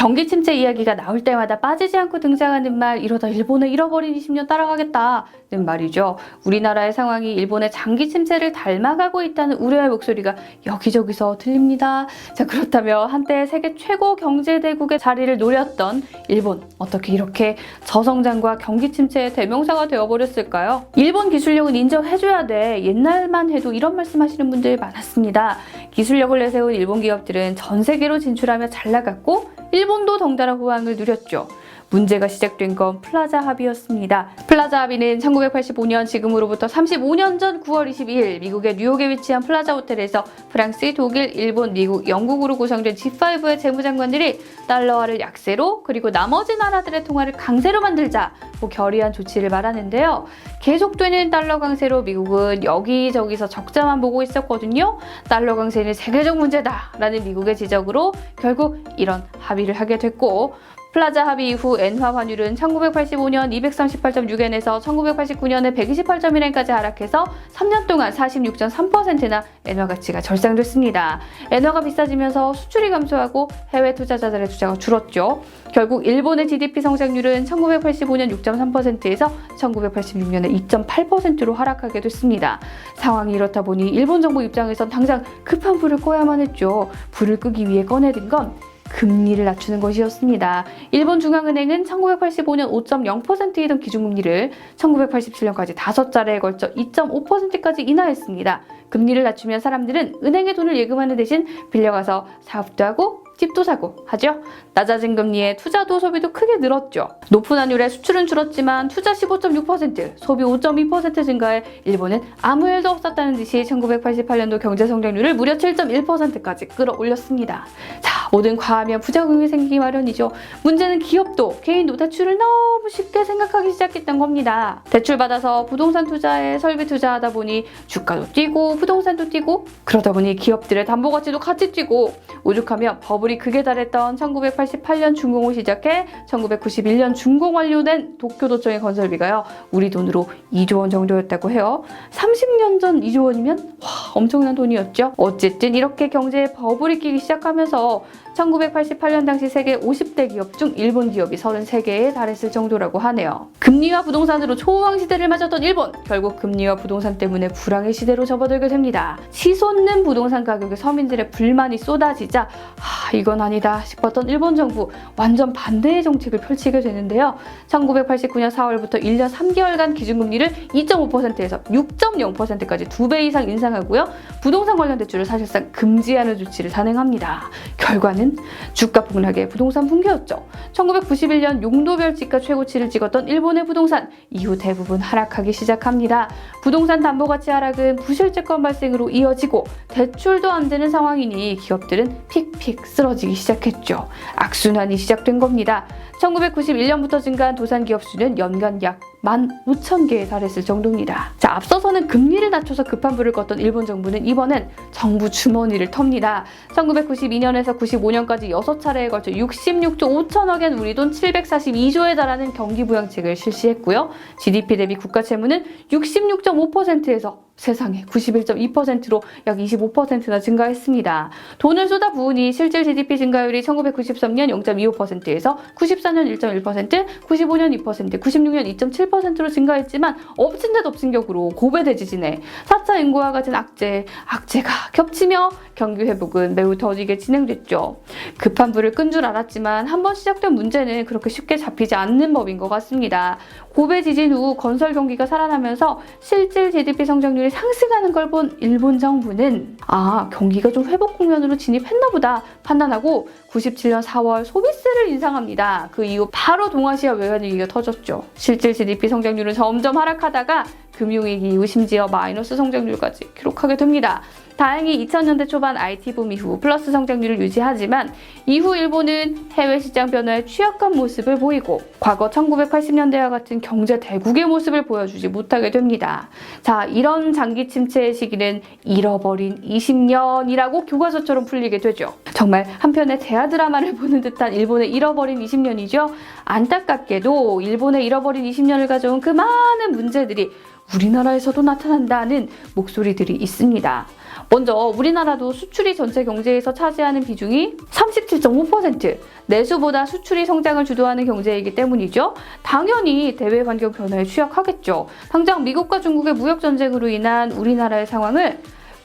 경기 침체 이야기가 나올 때마다 빠지지 않고 등장하는 말 이러다 일본의 잃어버린 20년 따라가겠다는 말이죠. 우리나라의 상황이 일본의 장기 침체를 닮아가고 있다는 우려의 목소리가 여기저기서 들립니다. 자 그렇다면 한때 세계 최고 경제 대국의 자리를 노렸던 일본 어떻게 이렇게 저성장과 경기 침체의 대명사가 되어버렸을까요? 일본 기술력은 인정해줘야 돼. 옛날만 해도 이런 말씀하시는 분들 많았습니다. 기술력을 내세운 일본 기업들은 전 세계로 진출하며 잘 나갔고 일본도 덩달아 호황을 누렸죠. 문제가 시작된 건 플라자 합의였습니다. 플라자 합의는 1985년 지금으로부터 35년 전 9월 22일 미국의 뉴욕에 위치한 플라자 호텔에서 프랑스, 독일, 일본, 미국, 영국으로 구성된 G5의 재무장관들이 달러화를 약세로 그리고 나머지 나라들의 통화를 강세로 만들자고 결의한 조치를 말하는데요. 계속되는 달러 강세로 미국은 여기저기서 적자만 보고 있었거든요. 달러 강세는 세계적 문제다라는 미국의 지적으로 결국 이런 합의를 하게 됐고 플라자 합의 이후 엔화 환율은 1985년 238.6엔에서 1989년에 128.1엔까지 하락해서 3년 동안 46.3%나 엔화 가치가 절상됐습니다. 엔화가 비싸지면서 수출이 감소하고 해외 투자자들의 투자가 줄었죠. 결국 일본의 GDP 성장률은 1985년 6.3%에서 1986년에 2.8%로 하락하게 됐습니다. 상황이 이렇다 보니 일본 정부 입장에선 당장 급한 불을 꺼야만 했죠. 불을 끄기 위해 꺼내든 건 금리를 낮추는 것이었습니다. 일본 중앙은행은 1985년 5.0%이던 기준금리를 1987년까지 다섯 차례에 걸쳐 2.5%까지 인하했습니다. 금리를 낮추면 사람들은 은행에 돈을 예금하는 대신 빌려가서 사업도 하고 집도 사고 하죠. 낮아진 금리에 투자도 소비도 크게 늘었죠. 높은 환율에 수출은 줄었지만 투자 15.6%, 소비 5.2% 증가해 일본은 아무 일도 없었다는 듯이 1988년도 경제 성장률을 무려 7.1%까지 끌어올렸습니다. 자, 뭐든 과하면 부작용이 생기기 마련이죠. 문제는 기업도 개인도 대출을 너무 쉽게 생각하기 시작했던 겁니다. 대출 받아서 부동산 투자에 설비 투자하다 보니 주가도 뛰고 부동산도 뛰고 그러다 보니 기업들의 담보 가치도 같이 뛰고 오죽하면 버블이 극에 달했던 1988년 준공을 시작해 1991년 준공 완료된 도쿄도청의 건설비가요 우리 돈으로 2조 원 정도였다고 해요. 30년 전 2조 원이면 와 엄청난 돈이었죠. 어쨌든 이렇게 경제에 버블이 끼기 시작하면서 1988년 당시 세계 50대 기업 중 일본 기업이 33개에 달했을 정도라고 하네요. 금리와 부동산으로 초호황 시대를 맞았던 일본 결국 금리와 부동산 때문에 불황의 시대로 접어들게 됩니다. 치솟는 부동산 가격에 서민들의 불만이 쏟아지자 아, 이건 아니다 싶었던 일본 정부 완전 반대의 정책을 펼치게 되는데요. 1989년 4월부터 1년 3개월간 기준금리를 2.5%에서 6.0%까지 두배 이상 인상하고요. 부동산 관련 대출을 사실상 금지하는 조치를 단행합니다. 결과는 주가 폭락의 부동산 붕괴였죠. 1991년 용도별 지가 최고치를 찍었던 일본의 부동산 이후 대부분 하락하기 시작합니다. 부동산 담보 가치 하락은 부실채권 발생으로 이어지고 대출도 안 되는 상황이니 기업들은 픽픽 쓰러지기 시작했죠. 악순환이 시작된 겁니다. 1991년부터 증가한 도산 기업 수는 연간 약 15,000개에 달했을 정도입니다. 자, 앞서서는 금리를 낮춰서 급한 불을 껐던 일본 정부는 이번엔 정부 주머니를 텁니다. 1992년에서 95년까지 6차례에 걸쳐 66조 5천억엔 우리 돈 742조에 달하는 경기 부양책을 실시했고요. GDP 대비 국가 채무는 66.5%에서 세상에 91.2%로 약 25%나 증가했습니다. 돈을 쏟아 부으니 실질 GDP 증가율이 1993년 0.25%에서 94년 1.1%, 95년 2%, 96년 2.7%로 증가했지만 엎친 데 덮친 격으로 고배대 지진에 4차 인구와 같은 악재, 악재가 겹치며 경기 회복은 매우 더디게 진행됐죠. 급한 불을 끈 줄 알았지만 한번 시작된 문제는 그렇게 쉽게 잡히지 않는 법인 것 같습니다. 고배 지진 후 건설 경기가 살아나면서 실질 GDP 성장률이 상승하는 걸 본 일본 정부는 아 경기가 좀 회복 국면으로 진입했나 보다 판단하고 97년 4월 소비세를 인상합니다. 그 이후 바로 동아시아 외환 위기가 터졌죠. 실질 GDP 성장률은 점점 하락하다가 금융위기 이후 심지어 마이너스 성장률까지 기록하게 됩니다. 다행히 2000년대 초반 IT 붐 이후 플러스 성장률을 유지하지만 이후 일본은 해외 시장 변화에 취약한 모습을 보이고 과거 1980년대와 같은 경제 대국의 모습을 보여주지 못하게 됩니다. 자, 이런 장기 침체의 시기는 잃어버린 20년이라고 교과서처럼 풀리게 되죠. 정말 한편의 대하 드라마를 보는 듯한 일본의 잃어버린 20년이죠. 안타깝게도 일본의 잃어버린 20년을 가져온 그 많은 문제들이 우리나라에서도 나타난다는 목소리들이 있습니다. 먼저 우리나라도 수출이 전체 경제에서 차지하는 비중이 37.5%. 내수보다 수출이 성장을 주도하는 경제이기 때문이죠. 당연히 대외 환경 변화에 취약하겠죠. 당장 미국과 중국의 무역 전쟁으로 인한 우리나라의 상황을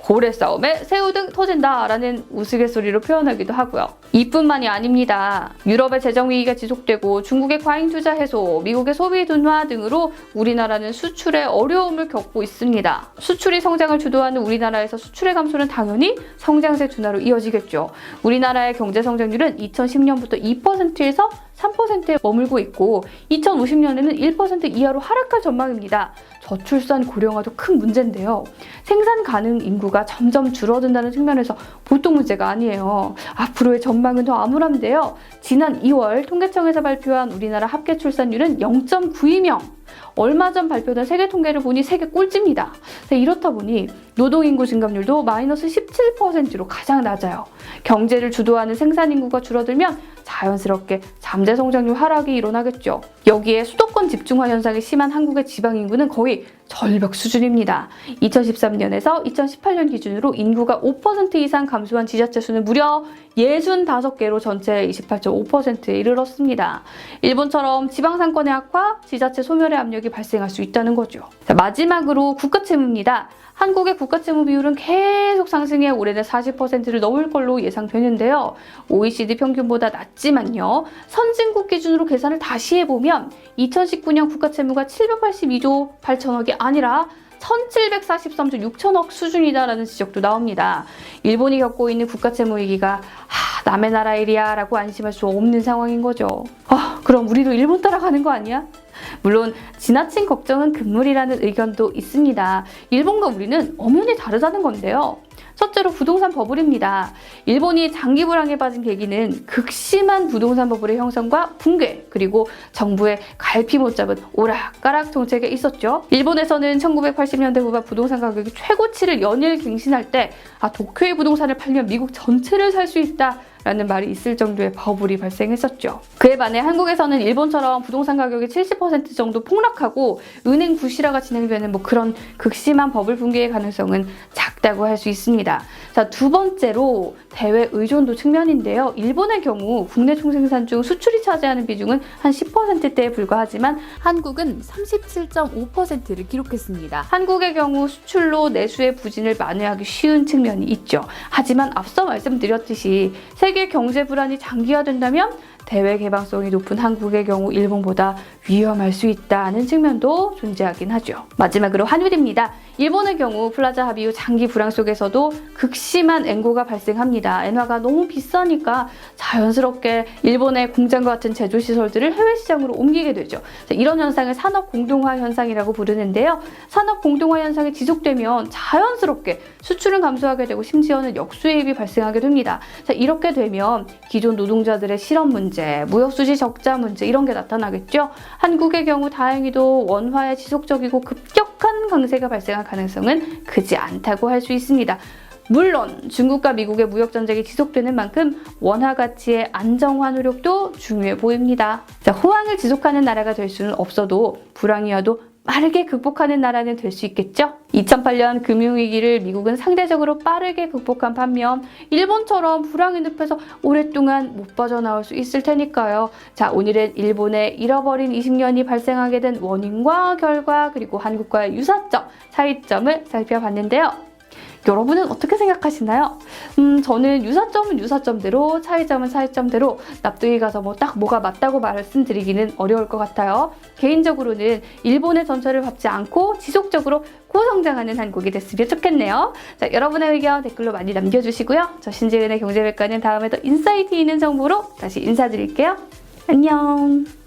고래 싸움에 새우 등 터진다라는 우스갯소리로 표현하기도 하고요. 이뿐만이 아닙니다. 유럽의 재정 위기가 지속되고 중국의 과잉 투자 해소, 미국의 소비 둔화 등으로 우리나라는 수출에 어려움을 겪고 있습니다. 수출이 성장을 주도하는 우리나라에서 수출의 감소는 당연히 성장세 둔화로 이어지겠죠. 우리나라의 경제 성장률은 2010년부터 2%에서 3%에 머물고 있고 2050년에는 1% 이하로 하락할 전망입니다. 저출산 고령화도 큰 문제인데요. 생산 가능 인구가 점점 줄어든다는 측면에서 보통 문제가 아니에요. 앞으로의 전망은 더 암울한데요. 지난 2월 통계청에서 발표한 우리나라 합계 출산율은 0.92명. 얼마 전 발표된 세계 통계를 보니 세계 꼴찌입니다. 네, 이렇다 보니 노동인구 증감률도 마이너스 17%로 가장 낮아요. 경제를 주도하는 생산 인구가 줄어들면 자연스럽게 잠재 성장률 하락이 일어나겠죠. 여기에 수도권 집중화 현상이 심한 한국의 지방 인구는 거의 절벽 수준입니다. 2013년에서 2018년 기준으로 인구가 5% 이상 감소한 지자체 수는 무려 65개로 전체의 28.5%에 이르렀습니다. 일본처럼 지방 상권의 악화, 지자체 소멸의 압력이 발생할 수 있다는 거죠. 자, 마지막으로 국가 채무입니다. 한국의 국가 채무 비율은 계속 상승해 올해는 40%를 넘을 걸로 예상되는데요. OECD 평균보다 낮지만요. 선진국 기준으로 계산을 다시 해보면 2019년 국가 채무가 782조 8천억이 아니라 1743조 6천억 수준이다라는 지적도 나옵니다. 일본이 겪고 있는 국가 채무 위기가 하, 남의 나라 일이야 라고 안심할 수 없는 상황인 거죠. 아, 그럼 우리도 일본 따라가는 거 아니야? 물론 지나친 걱정은 금물이라는 의견도 있습니다. 일본과 우리는 엄연히 다르다는 건데요. 첫째로 부동산 버블입니다. 일본이 장기 불황에 빠진 계기는 극심한 부동산 버블의 형성과 붕괴 그리고 정부의 갈피 못 잡은 오락가락 정책에 있었죠. 일본에서는 1980년대 후반 부동산 가격이 최고치를 연일 갱신할 때 아, 도쿄의 부동산을 팔면 미국 전체를 살 수 있다. 라는 말이 있을 정도의 버블이 발생했었죠. 그에 반해 한국에서는 일본처럼 부동산 가격이 70% 정도 폭락하고 은행 부실화가 진행되는 뭐 그런 극심한 버블 붕괴의 가능성은 작다고 할 수 있습니다. 자, 두 번째로 대외 의존도 측면인데요. 일본의 경우 국내 총생산 중 수출이 차지하는 비중은 한 10%대에 불과하지만 한국은 37.5%를 기록했습니다. 한국의 경우 수출로 내수의 부진을 만회하기 쉬운 측면이 있죠. 하지만 앞서 말씀드렸듯이 세계 경제 불안이 장기화된다면 대외 개방성이 높은 한국의 경우 일본보다 위험할 수 있다는 측면도 존재하긴 하죠. 마지막으로 환율입니다. 일본의 경우 플라자 합의 후 장기 불황 속에서도 극심한 엔고가 발생합니다. 엔화가 너무 비싸니까 자연스럽게 일본의 공장과 같은 제조 시설들을 해외 시장으로 옮기게 되죠. 이런 현상을 산업 공동화 현상이라고 부르는데요. 산업 공동화 현상이 지속되면 자연스럽게 수출은 감소하게 되고 심지어는 역수입이 발생하게 됩니다. 자, 이렇게 되면 기존 노동자들의 실업 문제, 무역 수지 적자 문제 이런 게 나타나겠죠. 한국의 경우 다행히도 원화의 지속적이고 급격한 강세가 발생할 가능성은 크지 않다고 할 수 있습니다. 물론 중국과 미국의 무역 전쟁이 지속되는 만큼 원화 가치의 안정화 노력도 중요해 보입니다. 자, 호황을 지속하는 나라가 될 수는 없어도 불황이어도 빠르게 극복하는 나라는 될 수 있겠죠? 2008년 금융위기를 미국은 상대적으로 빠르게 극복한 반면 일본처럼 불황의 늪에서 오랫동안 못 빠져나올 수 있을 테니까요. 자, 오늘은 일본의 잃어버린 20년이 발생하게 된 원인과 결과 그리고 한국과의 유사점, 차이점을 살펴봤는데요. 여러분은 어떻게 생각하시나요? 음, 저는 유사점은 유사점대로, 차이점은 차이점대로 납득이 가서 뭐 딱 뭐가 맞다고 말씀드리기는 어려울 것 같아요. 개인적으로는 일본의 전철을 밟지 않고 지속적으로 고성장하는 한국이 됐으면 좋겠네요. 자, 여러분의 의견 댓글로 많이 남겨주시고요. 저 신지은의 경제백과는 다음에 더 인사이트 있는 정보로 다시 인사드릴게요. 안녕!